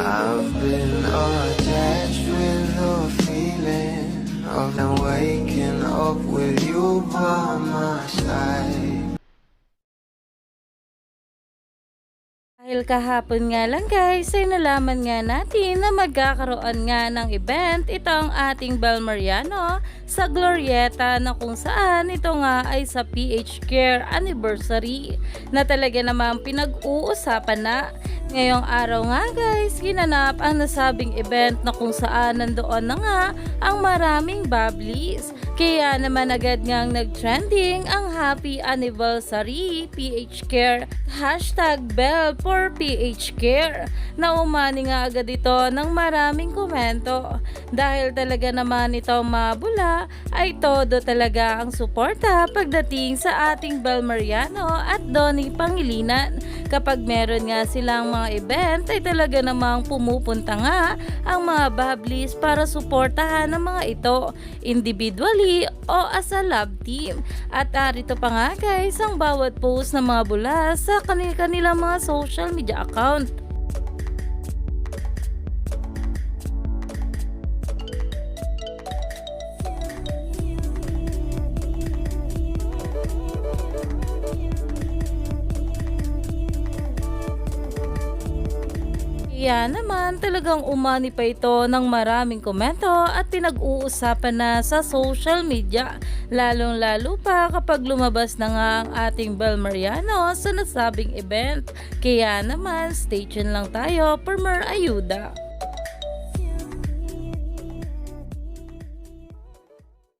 I've been attached with the feeling of them waking up with you by my side. Dahil kahapon nga lang guys ay nalaman nga natin na magkakaroon nga ng event itong ating Bel Mariano sa Glorieta na kung saan ito nga ay sa PH Care Anniversary na talaga namang pinag-uusapan na. Ngayong araw nga guys, ginanap ang nasabing event na kung saan nandoon na nga ang maraming bubblies. Kaya naman agad ngang nag-trending ang Happy Anniversary PH Care hashtag Bell for PH Care. Na umani nga agad ito ng maraming komento. Dahil talaga naman ito mabula ay todo talaga ang suporta pagdating sa ating Bel Mariano at Donnie Pangilinan kapag meron nga silang mga event ay talaga namang pumupunta nga ang mga bablis para suportahan ang mga ito individually o as a love team. At arito pa nga guys ang bawat post ng mga bula sa kanil-kanilang mga social media account. Kaya naman talagang umani pa ito ng maraming komento at pinag-uusapan na sa social media. Lalong lalo pa kapag lumabas na nga ang ating Bel Mariano sa nasabing event. Kaya naman stay tuned lang tayo for more ayuda.